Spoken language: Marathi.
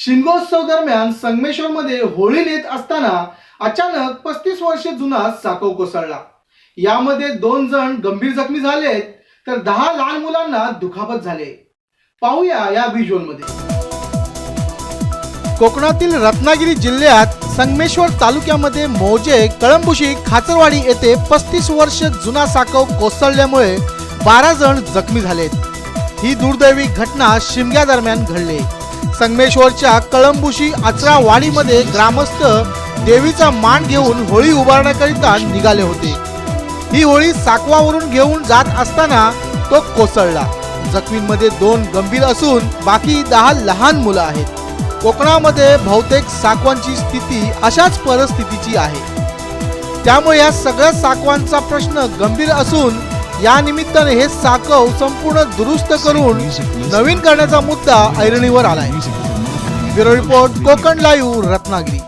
शिमगोत्सव दरम्यान संगमेश्वर मध्ये होळी नेत असताना अचानक पस्तीस वर्ष जुना साकव कोसळला. यामध्ये दोन जण गंभीर जखमी झाले तर दहा लहान मुलांना दुखापत झाले. पाहूया या व्हिज्युअलमध्ये कोकणातील रत्नागिरी जिल्ह्यात संगमेश्वर तालुक्यामध्ये मोजे कळंबुशी खाचरवाडी येथे पस्तीस वर्ष जुना साकव कोसळल्यामुळे बारा जण जखमी झालेत. ही दुर्दैवी घटना शिमग्या दरम्यान घडली. संगमेश्वरच्या कळंबुशी आचरावाडीमध्ये ग्रामस्थ देवीचा मान घेऊन होळी उभारण्याकरिता निघाले होते. ही होळी साकवावरून घेऊन जात असताना तो कोसळला. जखमींमध्ये दोन गंभीर असून बाकी दहा लहान मुलं आहेत. कोकणामध्ये बहुतेक साकवांची स्थिती अशाच परिस्थितीची आहे. त्यामुळे या सगळ्या साकवांचा प्रश्न गंभीर असून या निमित्ताने हे साकव संपूर्ण दुरुस्त करून नवीन करण्याचा मुद्दा ऐरणीवर आलाय. Bureau report Konkan live Ratnagiri.